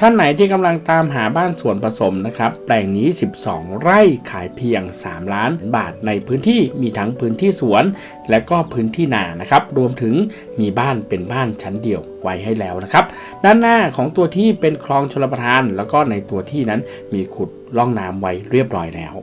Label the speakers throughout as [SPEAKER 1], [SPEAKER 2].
[SPEAKER 1] ท่านไหนที่กำลังตามหาบ้านสวนผสมนะครับ แปลงนี้ 12 ไร่ขายเพียง 3 ล้านบาทในพื้นที่มีทั้งพื้นที่สวน และก็พื้นที่นานะครับ รวมถึงมีบ้านเป็นบ้านชั้นเดียวไว้ให้แล้วนะครับ ด้านหน้าของตัวที่เป็นคลองชลประทาน แล้วก็ในตัวที่นั้นมีขุดล่องน้ำไว้เรียบร้อยแล้ว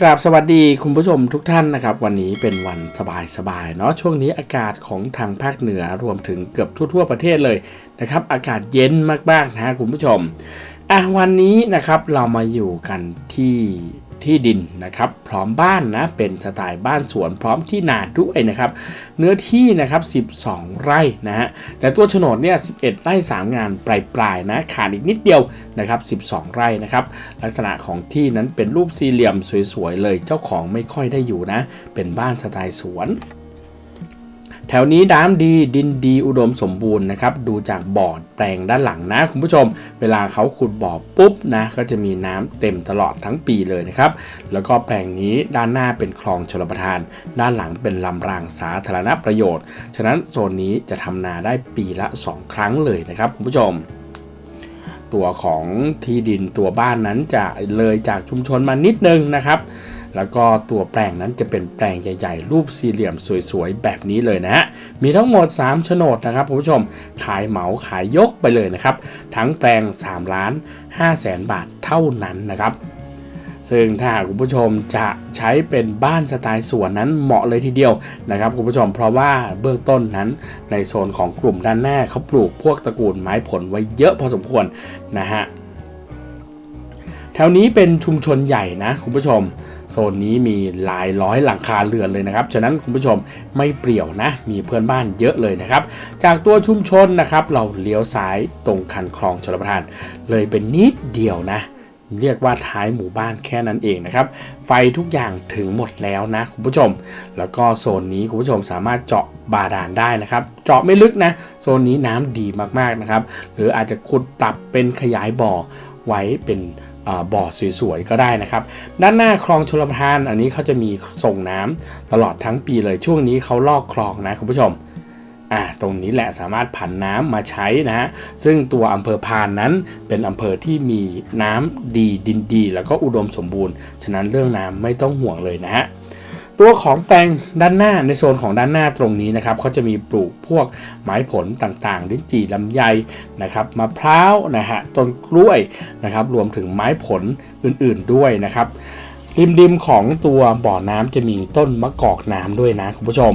[SPEAKER 1] กราบสวัสดีคุณผู้ชมทุกท่านนะครับ วันนี้เป็นวันสบายๆเนาะช่วงนี้อากาศของทางภาคเหนือรวมถึงเกือบทั่ว ๆ ประเทศเลยนะครับ อากาศเย็นมากๆนะฮะคุณผู้ชมอะวันนี้นะครับเรามาอยู่กันที่ ที่ดินนะครับ พร้อมบ้านนะเป็นสไตล์บ้านสวนพร้อมที่นาด้วยนะครับ เนื้อที่นะครับ 12 ไร่นะฮะแต่ตัวโฉนดเนี่ย 11 ไร่ 3 งานปลายๆนะขาดอีกนิดเดียวนะครับ 12 ไร่นะครับลักษณะของที่นั้นเป็นรูปสี่เหลี่ยมสวยๆเลย เจ้าของไม่ค่อยได้อยู่นะ เป็นบ้านสไตล์สวน แถวนี้น้ำดีดินดีอุดมสมบูรณ์นะครับ ดูจากบ่อแปลงด้านหลังนะคุณผู้ชม เวลาเขาขุดบ่อปุ๊บนะก็จะมีน้ำเต็มตลอดทั้งปีเลยนะครับ แล้วก็แปลงนี้ด้านหน้าเป็นคลองชลประทาน ด้านหลังเป็นลำรางสาธารณประโยชน์ ฉะนั้นโซนนี้จะทำนาได้ปีละ 2 ครั้งเลยนะครับคุณผู้ชมตัวของที่ดินตัวบ้านนั้นจะเลยจากชุมชนมานิดนึงนะครับ แล้วก็ตัวแปลงนั้นจะเป็นแปลงใหญ่ๆ รูปสี่เหลี่ยมสวยๆ แบบนี้เลยนะฮะ มีทั้งหมด 3 โฉนดนะครับคุณผู้ชม ขายเหมาขายยกไปเลยนะครับ ทั้งแปลง3ล้าน5แสนบาทเท่านั้นนะครับซึ่งถ้าคุณผู้ชมจะใช้เป็นบ้านสไตล์สวนนั้นเหมาะเลยทีเดียวนะครับคุณผู้ชมเพราะว่าเบื้องต้นนั้นในโซนของกลุ่มด้านหน้าเขาปลูกพวกตระกูลไม้ผลไว้เยอะพอสมควรนะฮะ แถวนี้เป็นชุมชนใหญ่นะคุณผู้ชม โซนนี้มีหลายร้อยหลังคาเรือนเลยนะครับ ฉะนั้นคุณผู้ชมไม่เปรี่ยวนะ มีเพื่อนบ้านเยอะเลยนะครับ จากตัวชุมชนนะครับ เราเลี้ยวซ้ายตรงคันคลองชลประทาน เลยเป็นนิดเดียวนะ เรียกว่าท้ายหมู่บ้านแค่นั้นเองนะครับ ไฟทุกอย่างถึงหมดแล้วนะคุณผู้ชม แล้วก็โซนนี้คุณผู้ชมสามารถเจาะบาดาลได้นะครับ เจาะไม่ลึกนะ โซนนี้น้ำดีมากๆนะครับ หรืออาจจะขุดปรับเป็นขยายบ่อไว้เป็น เอ่อบ่อสวยๆก็ได้นะครับ ด้านหน้าคลองชลประทาน อันนี้เขาจะมีส่งน้ำตลอดทั้งปีเลยช่วงนี้เขาลอกคลองนะคุณผู้ชมอ่าตรงนี้แหละสามารถผันน้ำมาใช้นะฮะซึ่งตัวอำเภอพานนั้นเป็นอำเภอที่มีน้ำดีดินดี แล้วก็อุดมสมบูรณ์ ฉะนั้นเรื่องน้ำไม่ต้องห่วงเลยนะฮะ ตัวของแปลงด้านหน้าในโซนของด้านหน้าตรงนี้นะครับเขาจะมีปลูกพวกไม้ผลต่างๆ ลิ้นจี่ลำไยนะครับมะพร้าวนะฮะต้นกล้วยนะครับรวมถึงไม้ผลอื่นๆด้วยนะครับริมริมๆของตัวบ่อน้ำจะมีต้นมะกอกน้ำด้วยนะคุณผู้ชม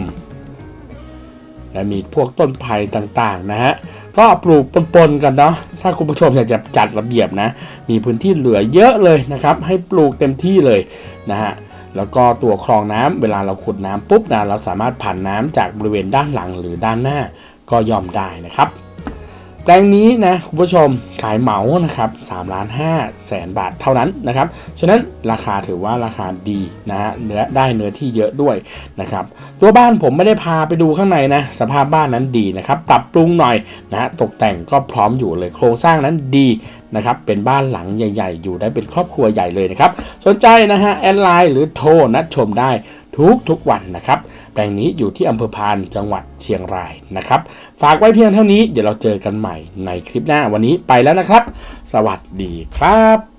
[SPEAKER 1] และมีพวกต้นไผ่ต่างๆนะฮะก็ปลูกปนๆกันเนาะถ้าคุณผู้ชมอยากจะจัดระเบียบนะ มีพื้นที่เหลือเยอะเลยนะครับ ให้ปลูกเต็มที่เลยนะฮะ แล้วก็ตัวคลองน้ำเวลาเราขุดน้ำปุ๊บนะเราสามารถผ่านน้ำจากบริเวณด้านหลังหรือด้านหน้าก็ย่อมได้นะครับ แปลงนี้นะคุณผู้ชมขายเหมานะครับ3ล้าน5แสนบาทเท่านั้นนะครับ ฉะนั้นราคาถือว่าราคาดีนะฮะเนื้อได้เนื้อที่เยอะด้วยนะครับ ตัวบ้านผมไม่ได้พาไปดูข้างในนะสภาพบ้านนั้นดีนะครับปรับปรุงหน่อยนะฮะตกแต่งก็พร้อมอยู่เลยโครงสร้างนั้นดีนะครับเป็นบ้านหลังใหญ่ ๆ อยู่ได้เป็นครอบครัวใหญ่เลยนะครับสนใจนะฮะแอดไลน์หรือโทรนัดชมได้ ทุกๆวันนะครับ แปลงนี้อยู่ที่อำเภอพานจังหวัดเชียงรายนะครับ ฝากไว้เพียงเท่านี้เดี๋ยวเราเจอกันใหม่ในคลิปหน้าวันนี้ไปแล้วนะครับ สวัสดีครับ